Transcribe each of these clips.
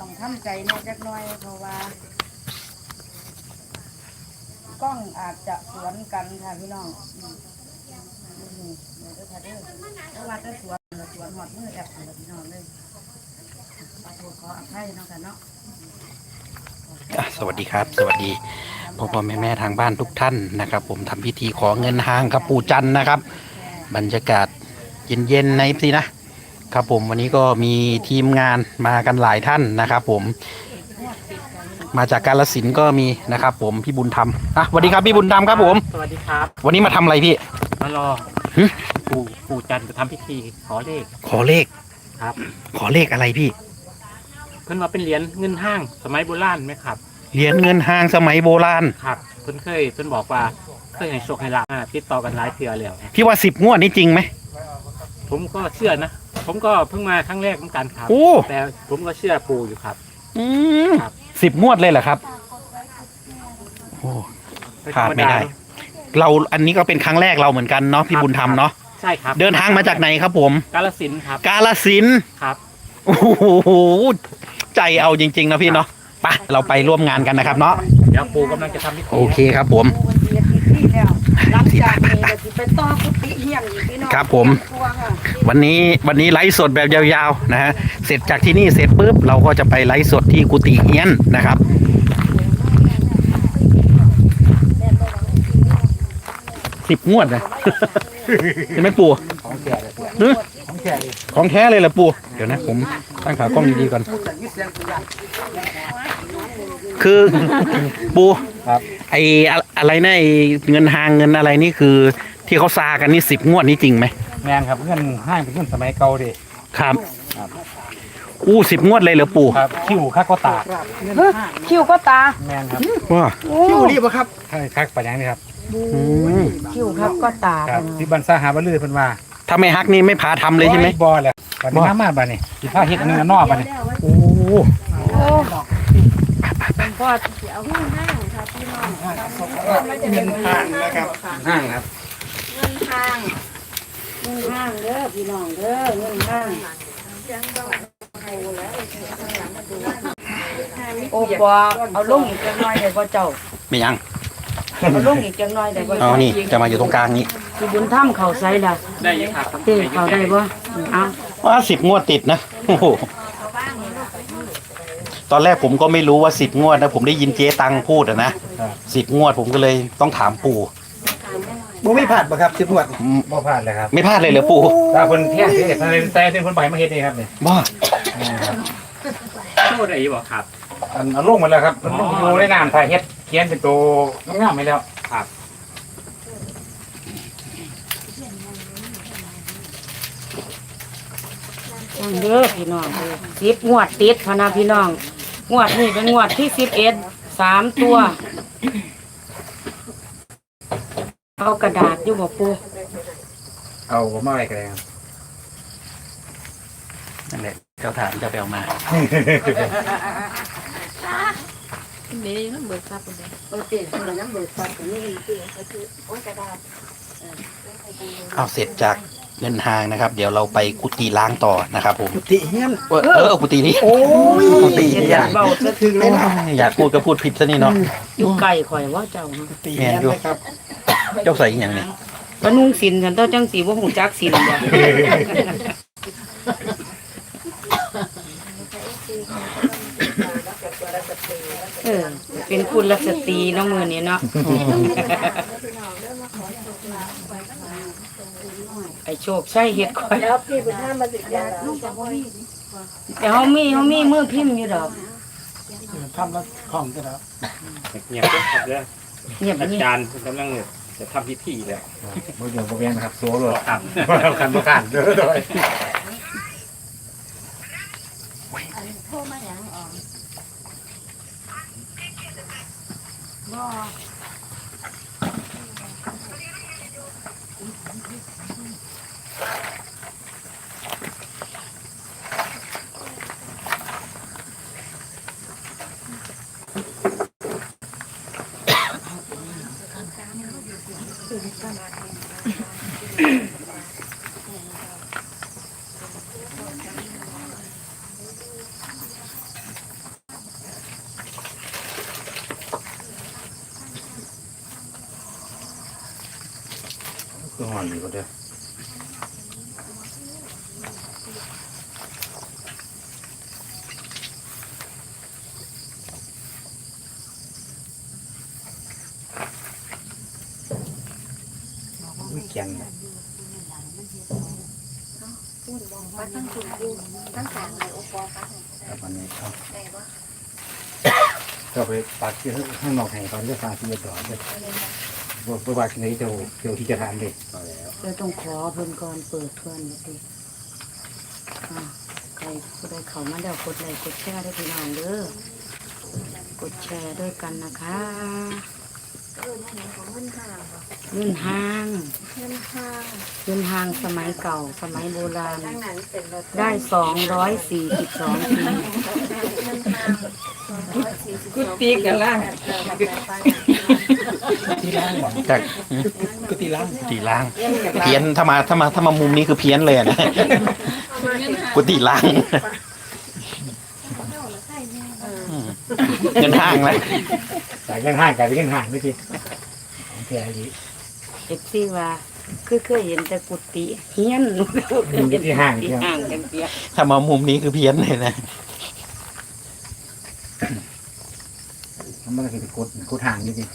ต้องทำใจแน่จักหน่อยเพราะว่ากล้องอาจจะสวนกันค่ะพี่น้องเดี๋ยวจะถ่ายด้วยเพราะว่าจะสวนสวนหอดมือแอบเลยพี่น้องเลยขอโทษขออภัยเนาะค่ะเนาะอะสวัสดีครับ สวัสดีพ่อพ่อแม่แม่ทางบ้านทุกท่านนะครับ ผมทำพิธีขอเงินห้างครับปู่จันนะครับ บรรยากาศเย็นๆในสินะ ครับผมวันนี้ก็มีทีมงานมากันหลายท่านนะครับผม มาจากกาลสินธุ์ก็มีนะครับผมพี่บุญธรรมอะสวัสดีครับพี่บุญธรรมครับผม สวัสดีครับ วันนี้มาทำอะไรพี่ มารอหึ ปู่ปู่จันทร์จะทำพิธีขอเลข ขอเลขครับ ขอเลขอะไรพี่เพิ่นว่าเป็นเหรียญเงินห้างสมัยโบราณไหมครับ เหรียญเงินห้างสมัยโบราณครับเพิ่นเคยเพิ่นบอกว่าเคยให้โชคให้ลาภอ่าติดต่อกันหลายเทื่อแล้วพี่ว่าสิบงวดนี่จริงไหม ผมก็เชื่อนะ ผมก็เพิ่งมาครั้งแรกเหมือนกันครับ โอ้แต่ผมก็เชื่อปู่อยู่ครับ อืมครับ สิบงวดเลยเหรอครับโอ้พลาดไม่ได้เราอันนี้ก็เป็นครั้งแรกเราเหมือนกันเนาะพี่บุญธรรมเนาะใช่ครับเดินทางมาจากไหนครับผม กาลสินธุ์ครับกาลสินธุ์ครับ โอ้โหใจเอาจริงๆนะพี่เนาะไปเราไปร่วมงานกันนะครับเนาะเดี๋ยวปู่กำลังจะทำพิธีโอเคครับผม วันเดียวที่ แล้วหลังจากนี้ก็สิไปต่อกุฏิเฮียนอีกพี่น้องครับผมครัวค่ะวันนี้วันนี้ไลฟ์สดแบบยาวๆนะฮะเสร็จจากที่นี่เสร็จปุ๊บเราก็จะไปไลฟ์สดที่กุฏิเฮียนนะครับ สิบงวดนะเห็นไหมปู่ของแก่เลยหึของแก่เลยของแท้เลยเหรอปู่เดี๋ยวนะผมตั้งขากล้องดีๆก่อนคือ ปูครับ ไออะอะไรนะไอเงินหางเงินอะไรนี่คือ ที่เขาซากันนี่สิบงวดนี่จริงไหมแมนครับเงินห้างเป็นเงินสมัยเก่าดิครับครับอู้สิบงวดเลยเหรอปู่ครับคิวค่าก็ตากคิวก็ตาแมนครับว่าคิวรีบครับใช่คักปัญญานี่ครับอืมคิวครับก็ตาครับที่บันซาหาบลือเพิ่นว่าถ้าไม่ฮักนี่ไม่พาทำเลยใช่ไหมบอแหละบัดนี้บ่น้ำมาบัดนี้สิพาเฮ็ดอันนึงอันนอกบัดนี้โอ้โอ้เป็นพ่อเสียวห้าง ห้างค่ะพี่น้องมันจะเป็นห้างนะครับห้างครับเงินห้างเงินห้างเด้อพี่น้องเด้อเงินห้างโอ้ปอเอาลงอีกจังหน่อยได้บ่เจ้าไม่ยังเอาลงอีกจังหน่อยได้บ่เอานี่จะมาอยู่ตรงกลางนี้คือบุญถ้ำเขาใส่ละได้ยังครับเต้เขาได้บ่เอาว่าสิบงวดติดนะโอ้โห ตอนแรกผมก็ไม่รู้ว่าสิบงวดนะผมได้ยินเจ๊ตังพูดอะนะสิบงวดผมก็เลยต้องถามปู่บ่ไม่ผ่านปะครับสิบงวดอืมบ่พลาดเลยครับไม่พลาดเลยเหรอปู่ถ้าเพิ่นแท้เฮ็ดในแต่เพิ่นไปมาเฮ็ดนี่ครับนี่ว่าพูดได้บ่ครับ อันเอาลงมาแล้วครับมันลงอยู่ในน้ำถ้าเฮ็ดเขียนเป็นตัวงามๆไปแล้วครับฟังเด้อพี่น้องเด้อสิบงวดติดพะนะพี่น้อง งวดนี้เป็นงวดที่สิบเอ็ดสามตัว เอากระดาษอยู่บ่ปูเอาบ่มาไว้ก็ได้ครับนั่นแหละเจ้าถามจะไปเอามาเออเต้คนละน้ำเบิกฟันกันนี่โอ้ยกระดาษ เอาเสร็จจาก เงินหางนะครับ เดี๋ยวเราไปกุฏิล้างต่อนะครับผมกุฏิเฮียนเออเออกุฏินี้ โอ้ยกุฏิเห็นอยากเบาซะถึงเลยนะอยากพูดก็พูดผิดซะนี่เนาะอยู่ไกลข่อยว่าเจ้าฮะกุฏิเฮียนเลยครับ เจ้าใส่อหย่างนี้ปนุ่งสินฉันต้องจังสีบ่หูจักสินบ่เออเป็นคุณลักสตรีเน้องมือนี้เนาะ ไอโชคใช่เฮ็ดข่อยแล้วพี่เป็นท่ามาสิยาแต่เฮามีเฮามีมือพิมพ์อยู่ดอกทำแล้วของกันแล้วเงียบๆครับเด้อเงียบอานี่จารย์กำลังจะทำพิธีแล้วบ่อยู่บ่เวียนนะครับโซ่เลยครับคันบ่คันเด้อเด้อเเกียนปัดทั้งคุณกูทั้งสามเลยโอปอปัดครับอันนี้เอาได้ปะก็ไปปักที่ข้างนอกแห่งตอนเลือกฟังที่จะต่อเลยบ่บ่ว่าที่ไหนเจ้าเจ้าที่จะทานเด็กเดี๋ยวต้องขอเพิ่นก่อนเปิดเพิ่อนดิอ่าใครผู้ใดเขามาแล้วกดไลค์กดแชร์ด้วยพี่น้องเด้อกดแชร์ด้วยกันนะคะ เออนั่นเองของเงินห้างปะ เงินห้างเงินห้างเงินห้างสมัยเก่า สมัยโบราณทั้งนั้นเป็นรถได้สองร้อยสี่สิบสองปีเงินห้างร้อยสี่สิบสองปีกันล่างที่ล่างหวังจากก็ที่ล่างกุฏิล้างเพี้ยนถ้ามาถ้ามาถ้ามามุมนี้คือเพี้ยนเลยอะนะกุฏิล้างอืมเงินห้างนะสายเงินห้างกลายเป็นเงินห้างไม่จริงของแท้ดี เอฟซีว่า คือเคยเห็นแต่กุฏิเฮียนที่ห้างที่เดียว ห่างกันเปียกถ้ามามุมนี้คือเพี้ยนเลยนะ มันก็คือกดกดห่างจริง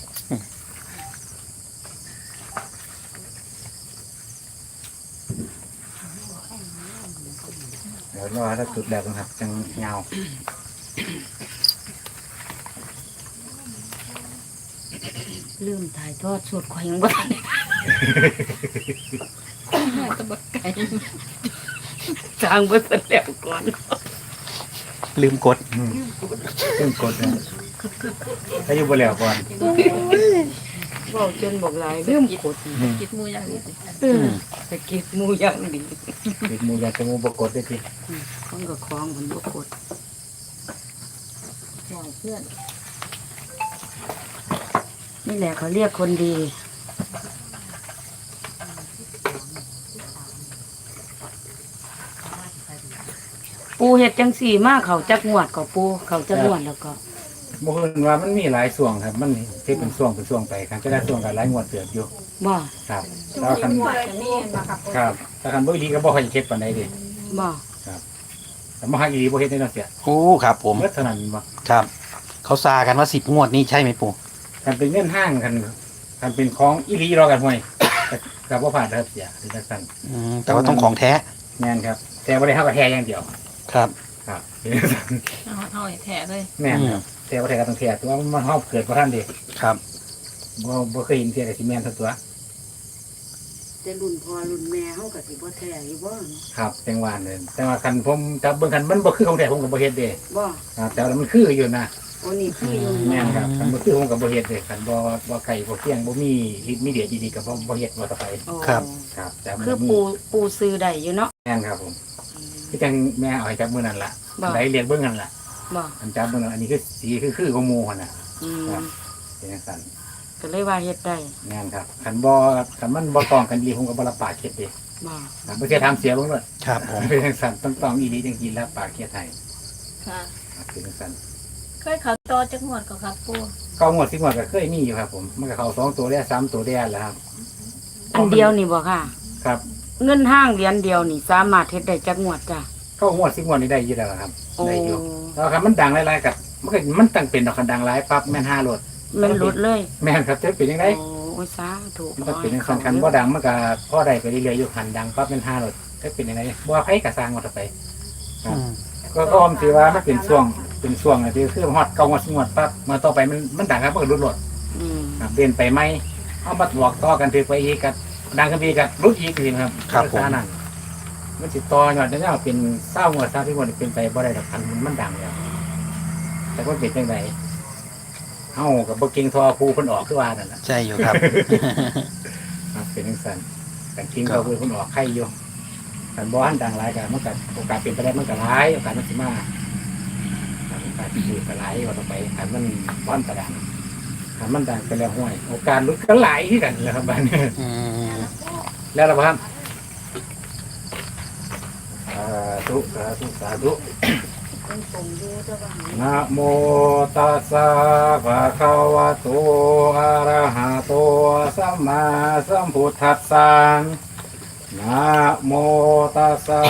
เดี๋ยวรอถ้าจุดแล้วนะครับจังเงาลืมถ่ายทอดสดข่อยยังบ่ทันได้ ตะบักไก่จางบ่ทันแล้วก่อนลืมกดอืมซึ่งกดนะถ้าอยู่บนแล้วก่อนเว้าจนบอกหลายลืมกดอืมกิดมูอย่างนี้เออสะกิดหมูอย่างดีปิดหมูอยากจะมูบกดได้ทีคนก็คล้องมันบ่กดหวเพื่อน นี่แหละเขาเรียกคนดี ปูเห็ดจังสี่มากเขาจักงวดก็ปูเขาจักงวดแล้วก็บ่เห็นว่ามันมีหลายส่วงครับ มันที่เป็นส่วงเป็นส่วงไปครับจะได้ส่วงกับหลายงวดเติบอยู่บ่ครับช่แล้ววคันงหัวจะมีมาครับครับถ้าคันบ่อีหลีก็บ่ค่อยเฮ็ดปานใดเด้บ่แต่บ่ฮักอีหลีบ่เฮ็ดได้เนาะเสียโอ้ครับผมเมื่อเท่านั้นบ่ครับ เขาซากันว่าสิบงวดนี่ใช่ไหมปู่คันเป็นเงินห้างคันคันเป็นของอีหลีรอกันห่วยก็ก็บ่ผ่านครับเสียถึงจังซั่นอืมแต่ว่าต้องของแท้แม่นครับ แต่บ่ได้เฮาก็แท้อย่างเดียว ครับ ครับเป็นจังซั่นเอาเท่าไหร่แท้เลยแม่นครับแต่บ่ได้ก็ต้องแท้ตัวมันเฮาเกิดบ่ทันเด้ครับ บ่บ่เคยเห็นเที่ยก็สิแม่นทั้งตัวแต่รุ่นพ่อรุ่นแม่เฮาก็สิบ่แท้อยู่บ่ครับจังหวะนั้นแต่ว่าคันผมจับเบิ่งคันมันบ่คือของแท้ผมก็บ่เฮ็ดเด้บ่ครับแต่ว่ามันคืออยู่นะ โอ้นี่คืออยู่แม่นครับคันบ่คือผมก็บ่เฮ็ดเด้คันบ่บ่ไก่บ่เคียงบ่มีฤทธิ์มีเดชดีๆก็บ่บ่เฮ็ดว่าต่อไป โอ้ครับ ครับ แต่มันคือมีปูปูซื้อได้อยู่เนาะแม่นครับผม คือจังแม่เอาให้จับมื้อนั้นล่ะบ่ได้เรียกเบิ่งนั่นล่ะบ่อันจับมื้อนั้นอันนี้คือสีคือคือของหมู่หั่นน่ะอืมครับเป็นจังซั่นก็เลยว่าเฮ็ดได้แม่นครับคันบ่คันมันบ่ต้องกันดีผมก็บ่รับปากเฮ็ดเด้บ่ครับบ่เคยทำเสียเบิ่งเลยครับผม เป็นจังซั่นต้องต้องอีหลีจังกินรับปากเฮ็ดให้ค่ะ ครับเป็นจังซั่น เคยเขาต่อจักหวดก็ครับปูเก้างวดสิบงวดก็เคยมีอยู่ครับผมมันก็เข้าสองตัวได้สามตัวได้แล้วครับอันเดียวนี่บ่ค่ะ ครับ เงินห้างเหรียญเดียวนี่ สามารถเฮ็ดได้จักงวดจ้ะเก้างวดสิบงวดนี่ได้อยู่แล้วครับโอ้ได้อยู่แล้วครับมันดังหลายๆกับมันก็มันตั้งเป็นดอกคันดังหลายปั๊บแม่นห้าโหลดมันหลุดเลยแม่นครับจะเป็นยังไงโอ้ยสาธุมันก็เป็นคันคันบ่ดังมันก็พ่อได้ไปเรื่อยๆอยู่คันดังปั๊บแม่นห้าโหลดจะเป็นยังไงบ่ไผกระสร้างมาต่อไปอืมก็ก็อมสิว่ามันเป็นช่วงเป็นช่วงอะที่คือฮอดเก้างวดสิบงวดปั๊บมาต่อไปมันมันดังครับมันก็หลุดโหลดอืมครับเปลี่ยนไปไหมเอามาบอกต่อกันถือไปอีกกับ ดังกันไปอีกกับรุดอีกทีนะครับครับผมลักษณะนั้นมันติดต่อยอดจะเอาเป็นเศร้าหัวซาที่วันเป็นไปบ่ได้ดอกคันมันมันดังแล้วแต่ว่าเป็นยังไงเฮากับบ่เก่งทอครูเพิ่นออกคือว่านั่นน่ะใช่อยู่ครับ ครับเป็นจังซั่นแต่เก่งทอครูเพิ่นออกใครอยู่คันบ่ทันดังหลายก็มันก็โอกาสเป็นไปได้มันก็หลายโอกาสมันสิมาครับโอกาสที่สิก็หลายว่าต่อไปคันมันบ่ทันประดังคันมันดังไปแล้วห้วยโอกาสหลุดก็หลายคือกันนะครับบัดนี้ อืม แล้วล่ะครับสาธุสาธุสาธุสาบ้านนะโมตัสสะภะคะวะโตอะระหะโตสัมมาสัมพุทธัสสะนะโมตัสสะ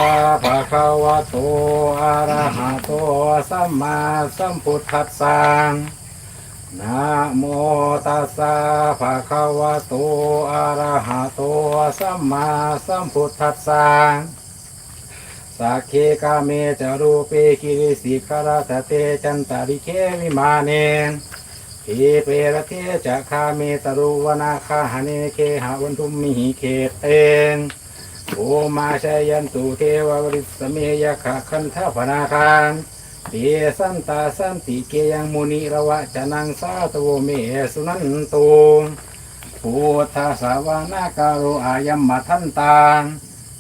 ภะคะวะโตอะระหะโตสัมมาสัมพุทธัสสะ นะโมตัสสะภะคะวะโตอะระหะโตสัมมาสัมพุทธัสสะสักเคกาเมจารูเปกิริสิกราตเตจันตาริเควิมาเนทีเปรเทจะคาเมตรุวนาคาหเนเคหาวันทุมมิหิเคเตนโอมาชยันตุเทววริสเมยขะคันทพนาคาร เตสันตาสันติเกยังมุนิระวะจะนังสาตัวเมสุนันตุพุทธสาวนาการุอายัมมาทันตา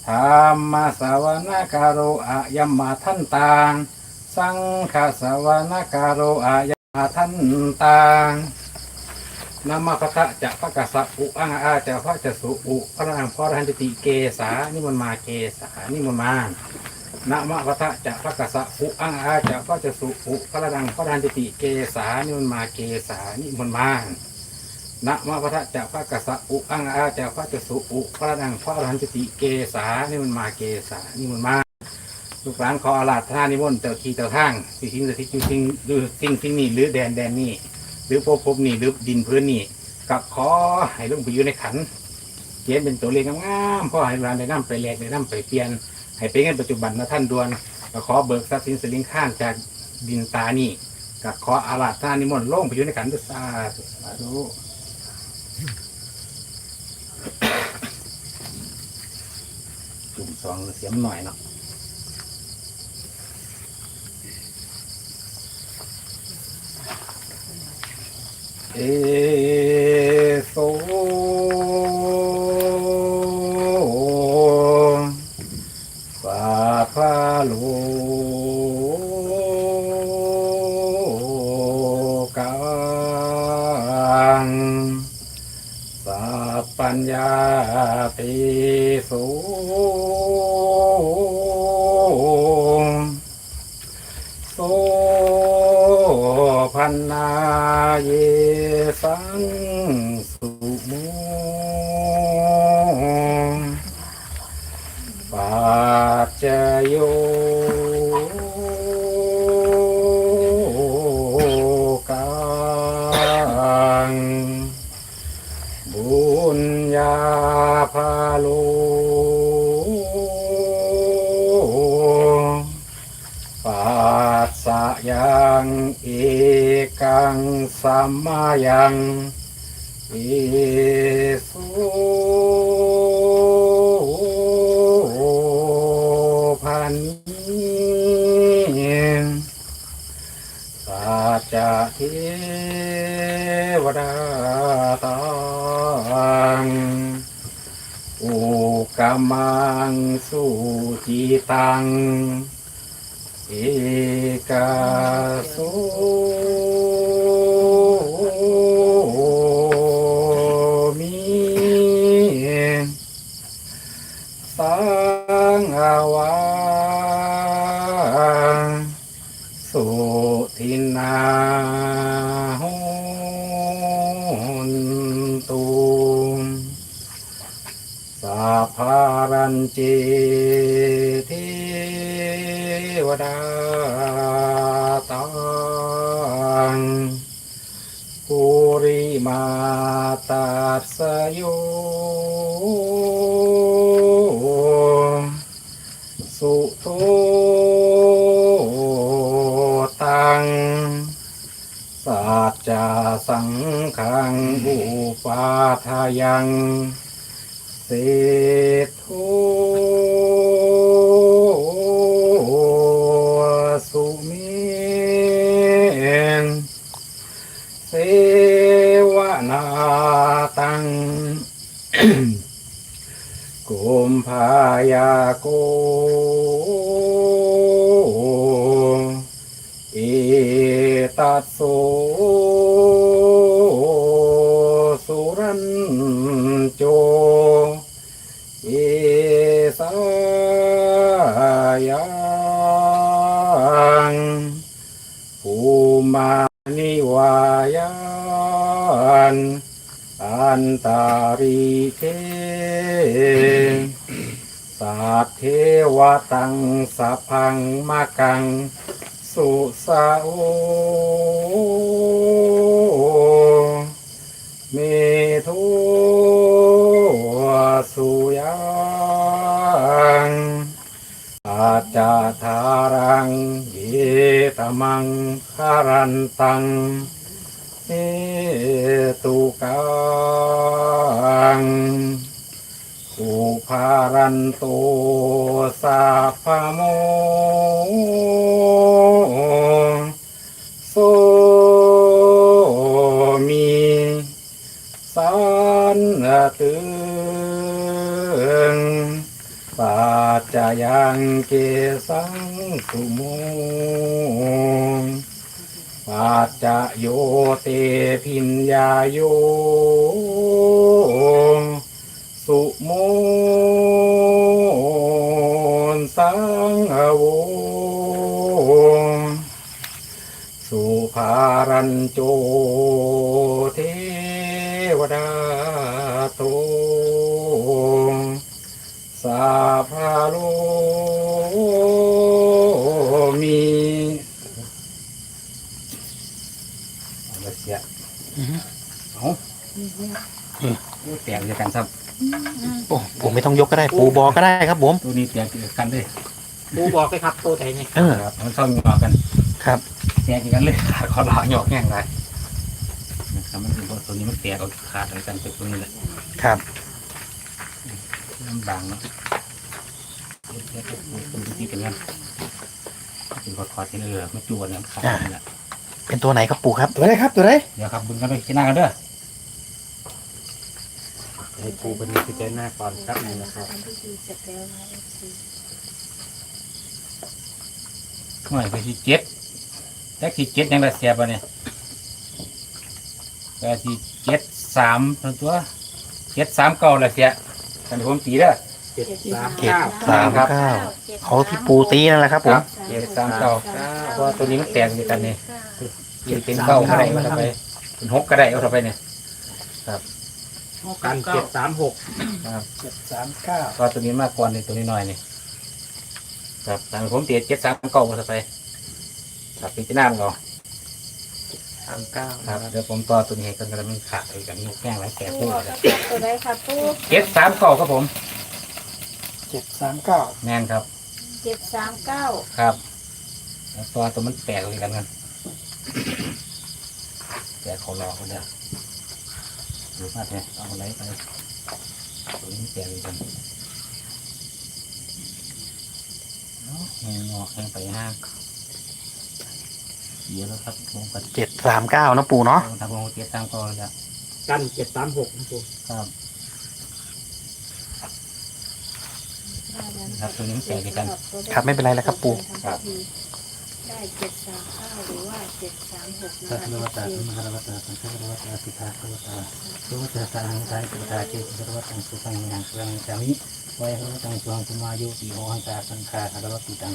ธรรมสาวนาการโรอายัมมาทันตังสังฆสาวนาการโรอายัมมาทันตังนามาพระจะพระกษัตริย์อุอังอาจะพระจะสุอุพระนางพระหันติเกสานิมนมาเกสานิมนมา นะมะพระจะพระกษัตริย์อุอังอาจะพระจะสุอุพระนางพระหันติ เกสานิมนมาเกสานิมนมานะมะพระจะพระกษัตริย์อุอังอาจะพระจะสุอุพระนังพระอรหันติ เกสานี่มันมาเกสานี่มันมาลูกหลานขออาราธนานิมนต์เจ้าที่เจ้าทางสิ่งสิ่งสิ่งสิ่งหรือสิ่งสิ่งนี้หรือแดนแดนนี้หรือพภพบนี้หรือดินพื้นนี้กับขอให้ลงไปอยู่ในขันเขียนเป็นตัวเลขงามๆพ่อให้ร้านได้นำไปแลกได้นำไปเปลี่ยน ให้เป็นเงินปัจจุบันนะท่านดวนก็ขอเบิกทรัพย์สินสลิงข้างจากดินตานี่กับขออาราธานิมนต์ลงไปอยู่ในขันด้วยสาธุสาธุจุ่มซองเสียมหน่อยเนาะเอโซ สังสุโม กังสัมมายังเอสุพันนีสัจะเทวดาตังอุกามังสุจิตัง เอกาสุมิสังอาวาสุทินาหุนตุสัพพารัญเจเท วดาตังปุริมาตัสโยสุโตตังสัจจสังขังอุปาทายังเศรษฐุสุเมนเสวนาตัง กุ มภายาโกเอตัสโสสุรันโจเอสายังภูมานิวายานอันตาริเท สัพเทวตังสัพพังมากัง สุสาโอเมโทสุยังอาจาธารังเยตมังคารันตังเอตุกัง สุภารันโตสาพโมโสมีสันตึงปัจจยังเกสังสุโมปัจจโยเตพิญญาโย สุโมนสังโวสุภารันโจเทวดาโตสาพาโลมีเอาเสียอือฮึเอาแตกเดียวกันครับ โอ้ผมไม่ต้องยกก็ได้ ปูบอกก็ได้ครับผม ตัวนี้แตกเดียวกันเลยปูบอกเลยครับตัวไหนนี่เออ ครับมันชอบมีหอกกันครับ แตกกันเลยขาดคอหลอหยอกแง่งไรนะครับมันเป็นตัวนี้มันแตกเอาขาดอะไรกันเป็นตัวนี้แหละครับ น้ำบางเนาะแตกตัวนี้เป็นงั้นเป็นคอคอที่เรือไม่จวนเนี่ยขาดนี่แหละเป็นตัวไหนครับปูครับ ตัวไหนครับตัวไหนเดี๋ยวครับบุญกันไปที่หน้ากันเด้อ ให้ปูเป็นพิจารณาก่อนครับนี่นะครับทำพิธีเสร็จแล้วนะเอฟซีหน่อยไปที่เจ็ดแท็กที่เจ็ดยังได้เสียบเนี่ยแต่ที่เจ็ดสามตัวเจ็ดสามเก้าละเสียกันผมตีเด้อ เจ็ดสามเจ็ดเก้าสามเก้าเขาที่ปูตีนั่นแหละครับผม เจ็ดสามเก้าเพราะว่าตัวนี้มันแตกด้วยกันนี่ยืนเป็นเก้าก็ได้เอาเข้าไปเป็นหกก็ได้เอาเข้าไปเนี่ย กันเจ็ดสามหกครับเจ็ดสามเก้าก็ตัวนี้มากกว่าในตัวนี้หน่อยนี่ครับแต่ผมเตียเจ็ดสามเก้าเอาเข้าไปครับพิจารณาเราสามเก้าครับเดี๋ยวผมต่อตัวนี้ให้กันกำลังขาดไปกันยกแง่งไว้แตกปูตัวออกเลยจากตัวไหนครับปูเจ็ดสามเก้าครับผมเจ็ดสามเก้าแม่นครับ เจ็ดสามเก้าครับแล้วตัวตัวมันแตกเลยกันกันแตกเขาหลอกกันเด้อ หรือว่าเนี่ยเอาอะไรไปตัวนี้มันแตกเลยกันเนาะแหงงอกแหงไปห้างเยอะแล้วครับผมก็เจ็ดสามเก้านะปูเนาะทำวงเจ็ดตามก็แล้วกันเจ็ดสามหกนะปูครับได้แล้วนะครับตัวนี้มันแตกด้วยกันครับไม่เป็นไรแล้วครับปูครับ ได้เจ็ดสามเก้าหรือว่าเจ็ดสามหกนะสัคะพพะตตาธรรมะวัตตาสังฆวัตตาสิทธาวัตตาสุวัตตาสังฆาจิตาเจตวัตังสุขังยังสุขังจามิวัยวัตังสุขังสมายุติโหหังตาสังฆาคารวติตัง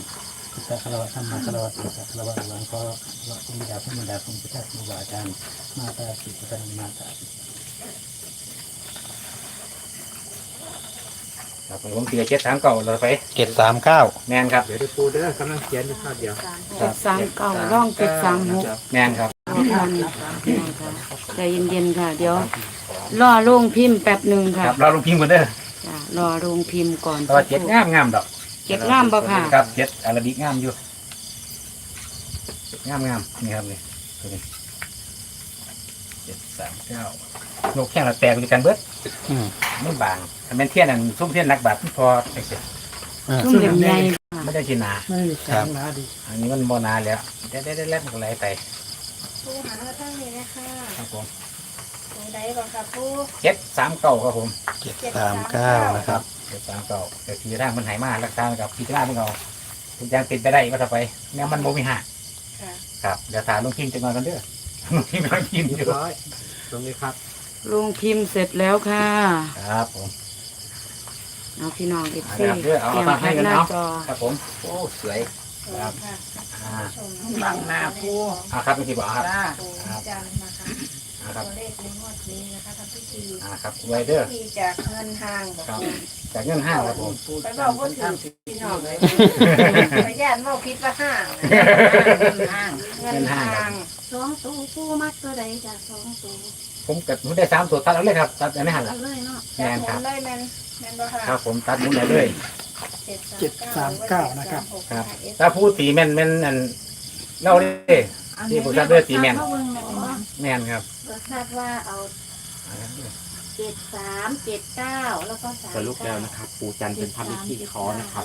พุทธคารวะธรรมะคารวะติสัคารวะหลังขอวัดคุณบิดาคุณบิดาคุณพิทักษ์ครูบาอาจารย์มาตาสิทธังมาตา ครับผมเตียเจ็ดสามเก่าเราไปเจ็ดสามเก้าแมนครับเดี๋ยวได้ปูเด้อกำลังเขียนอยู่ข้าวเดียวเจ็ดสามเก้าร่องเจ็ดสามหกแมนครับกันใจเย็นๆค่ะ เดี๋ยว รอลงพิมพ์แป๊บหนึ่งคค่ะรับเราลงพิมพ์กันเด้อจ้ะรอลงพิมพ์ก่อนแต่ว่าเจ็ดงามงามดอกเจ็ดงามบ่ค่ะครับเจ็ดอาราบิกงามอยู่งามงามนี่ครับนี่ตัวนี้เจ็ดสามเก้านกแข้งละแตกด้วยกันเบิดอืมไม่บางถ้าเป็นเทียนนั่นซุ้มเทียนนักบาทพอไอ้เสียอ่ารุ่งเหลี่ยมใหญ่ไม่ได้กินหนาไม่แข็งนะดีอันนี้มันโมนาแล้วได้ได้ได้แล้วมันก็ไหลไปปูหามาทั้งนี้นะคะครับผมตัวไหนก่อนครับปูเจ็ดสามเก้าครับผมเจ็ดสามเก้านะครับ เจ็ดสามเก้าแต่ทีร่างมันหายมารักษากับพีร่างมันเอาทุกอย่างเป็นไปได้ว่าถ้าไปแม้มันโมมีหักค่ะ ครับเดี๋ยวถามลุงพิมพ์จะมากันเด้อ ลุงพิมพ์กำลังพิมพ์อเรียยู่บร้อยตรงนี้ครับลงพิมพ์เสร็จแล้วค่ะครับผมเอาพี่น้องเอฟเอาซีละครับเด้อเอาเตรียมเอาแคให้ปกันหน้าเนาะจอครับผมโอ้สวยสวยค่ะอ่าบังหน้าปูอ่าครับไม่ใช่บอกครับจ้าครับจัน นะคะอ่าครับตัวเลขในงวดนี้นะคะทำพิธีอ่าครับไวเดอร์ที่จากเงินทางบอกครับคุณจากเงินห้างครับผม ไปบอกว่าถือพี่น้องเลยพยานว่าคิดว่าห้างห้างเงินทาง สองตัวปูมัดตัวใดจากสองตัวผมกับผมได้สามตัวตัดเอาเลยครับ ตัดอันนี้หันเอาละเลยเนาะแม่นครับเลยแมนแมนบ่ค่ะครับผมตัดหมุนได้เลยเจ็ดสามเก้านะครับ ครับ ถ้าผู้ตีแม่นแม่นอันเล่าเลย ที่ผมทราบด้วยตีแม่น เอาเบิ่งนะเนาะ แม่นครับเราทราบว่าเอาเจ็ดสามเจ็ดเก้าแล้วก็สามสรุปแล้วนะครับ ปูจันทร์เป็นพระมิธีขอนะครับ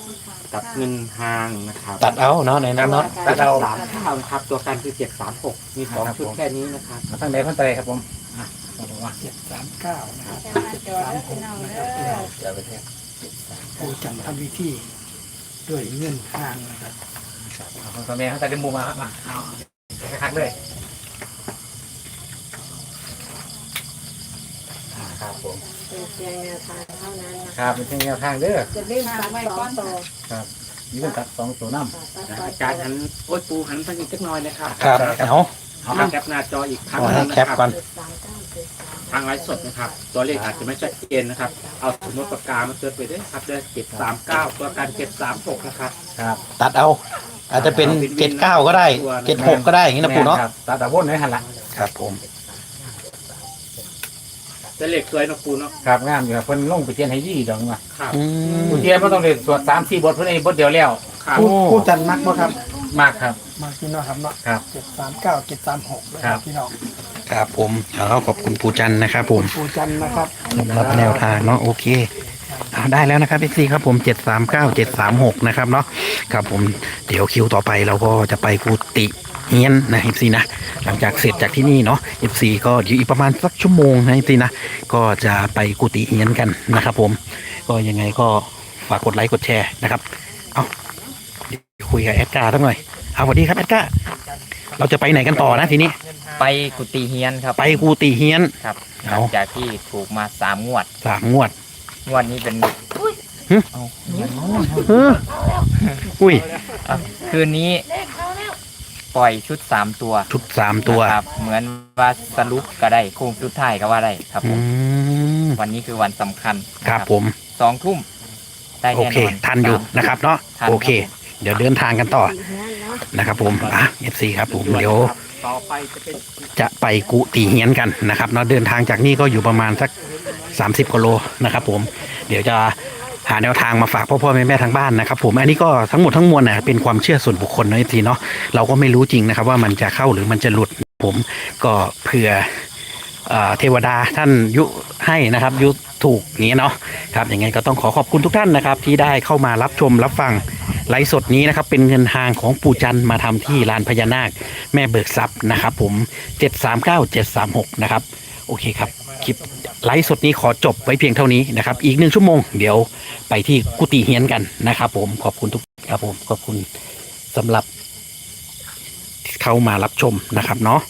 กับเงินหางนะครับตัดเอาเนาะในนั้นเนาะตัดเอาสามเก้านะครับ ตัวกันคือเจ็ดสามหกมีสองชุดแค่นี้นะครับมาตั้งใดพันใดครับผมอะครับผมว่าเจ็ดสามเก้านะครับจะมาจอดแล้วพี่น้องเด้อเดี๋ยวไปเทสปูจันทำพิธีด้วยเงินทางนะครับครับเอาของตัวแม่เขาตัดดิมูมาครับมาเอาคักๆเลยอ่า ครับผมเป็นเพียงแนวทางเท่านั้นนะคคะรับเป็นแนวทางเด้อจะเล่นตัดสองตัวครับมีเรื่องตัดสองตัวน้ำอาจารย์หันโอ้ยปูหันไปอีกสักหน่อยนะครับครับเอาเอาเอาแคปหน้าจออีกครั้งเอาหให้นึงแคนะปครับก่อนทางไลฟ์สดนะครับ ตัวเลขอาจจะไม่ชัดเจนนะครับ เอาสมมติปากกามาเติมไปด้วยครับเดือนเจ็ดสามเก้าตัวกันเจ็ดสามหกนะครับ ครับ ตัดเอา อาจจะเป็นเจ็ดเก้าก็ได้เจ็ดหกก็ได้อย่างนี้นะปู่เนาะแม่ครับตัดตะวนไว้หันละ ครับผม จะเลขสวยเนาะปูเนาะครับงามอยู่ครับเพิ่นลงไปเทียนให้ยี่ดอกมาครับอืม ผู้เทียนไม่ต้องเรียนสวดสามสี่บทเพิ่นให้บทเดียวแล้วครับปูปูจันมักบ่ครับ มากครับมักพี่น้องครับเนาะครับเจ็ดสามเก้าเจ็ดสามหกนะคครัรับบพี่น้องครับผมเอาขอบคุณปู่จันทร์นะครับผมปูจันนะครับสำหรับแนวทางเนาะโอเคเอาได้แล้วนะครับพี่ซีครับผมเจ็ดสามเก้าเจ็ดสามหกนะครับเนาะครับผมเดี๋ยวคิวต่อไปเราก็จะไปกุฏิ เฮียนนะเอฟซีนะหลังจากเสร็จจากที่นี่เนาะเอฟซีก็เดี๋ยวอีกประมาณสักชั่วโมงนะเอฟซีนะก็จะไปกุฏิเฮียนกันนะครับผมก็ยังไงก็ฝากกดไลค์กดแชร์นะครับเอาเดี๋ยวคุยกับแอดการ์ตั้งหน่อยเอาสวัสดีครับแอดการ์เราจะไปไหนกันต่อนะทีนี้ ไปกุฏิเฮียนครับ ไปกุฏิเฮียนครับหเอาลังจากที่ถูกมาสามงวด สามงวด งวดนี้เป็นเอออุ้ยอะคืนนี้ ปล่อยชุดสามตัวชุดสามตัวนะครับ เหมือนว่าสรุปก็ได้โค้งชุดท้ายก็ว่าได้ครับผอืมมวันนี้คือวันสำคัญครับผมสองทุ่มได้โอแน่เคนอนทันอยู่สามนะครับเนาะทันโอเคครับเดี๋ยวเดินทางกันต่อนะครับผมอะเอฟซีครับผมเดี๋ยว ต่อไปจะเป็นจะไปกุฏิเฮียนกันนะครับเนาะเดินทางจากนี่ก็อยู่ประมาณสัก 30กิโลนะครับผม เดี๋ยวจะ หาแนวทางมาฝากพ่อพ่อแม่แม่ทางบ้านนะครับผมอันนี้ก็ทั้งหมดทั้งมวลนะเป็นความเชื่อส่วนบุคคลนะเอฟซีเนาะเราก็ไม่รู้จริงนะครับว่ามันจะเข้าหรือมันจะหลุดผมก็เผื่อเอเทวดาท่านยุให้นะครับ ยุถูกอย่างเงี้ยเนาะครับยังไงก็ต้องขอขอบคุณทุกท่านนะครับ ที่ได้เข้ามารับชมรับฟังไลฟ์สดนี้นะครับ เป็นเงินทางของปู่จันมาทำที่ลานพญานาค แม่เบิกทรัพย์นะครับ ผม 739 736 นะครับ โอเคครับคลิป ไลฟ์สดนี้ขอจบไว้เพียงเท่านี้นะครับ อีกหนึ่งชั่วโมง เดี๋ยวไปที่กุฏิเฮียนกันนะครับ ผมขอบคุณทุกครับผมขอบคุณสำหรับเข้ามารับชมนะครับเนาะ